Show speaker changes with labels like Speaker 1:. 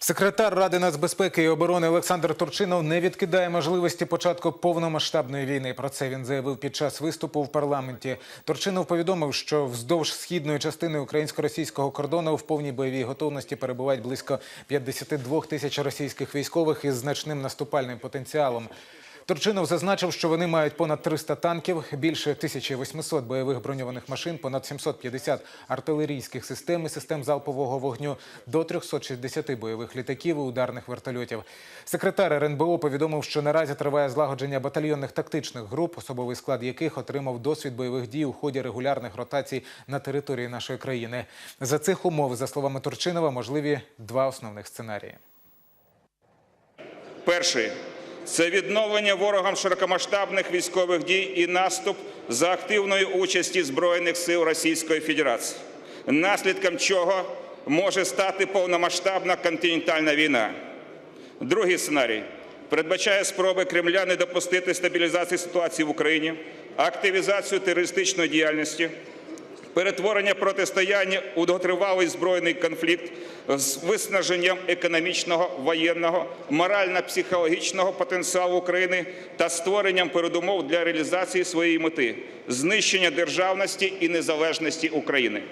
Speaker 1: Секретар Ради нацбезпеки і оборони Олександр Турчинов не відкидає можливості початку повномасштабної війни. Про це він заявив під час виступу в парламенті. Турчинов повідомив, що вздовж східної частини українсько-російського кордону в повній бойовій готовності перебувають близько 52 тисяч російських військових із значним наступальним потенціалом. Турчинов зазначив, що вони мають понад 300 танків, більше 1800 бойових броньованих машин, понад 750 артилерійських систем і систем залпового вогню, до 360 бойових літаків і ударних вертольотів. Секретар РНБО повідомив, що наразі триває злагодження батальйонних тактичних груп, особовий склад яких отримав досвід бойових дій у ході регулярних ротацій на території нашої країни. За цих умов, за словами Турчинова, можливі два основних сценарії.
Speaker 2: Перший це відновлення ворогам широкомасштабних військових дій і наступ за активної участі Збройних сил Російської Федерації, наслідком чого може стати повномасштабна континентальна війна. Другий сценарій передбачає спроби Кремля не допустити стабілізації ситуації в Україні, активізацію терористичної діяльності, перетворення протистояння у довготривалий збройний конфлікт з виснаженням економічного, воєнного, морально-психологічного потенціалу України та створенням передумов для реалізації своєї мети знищення державності і незалежності України.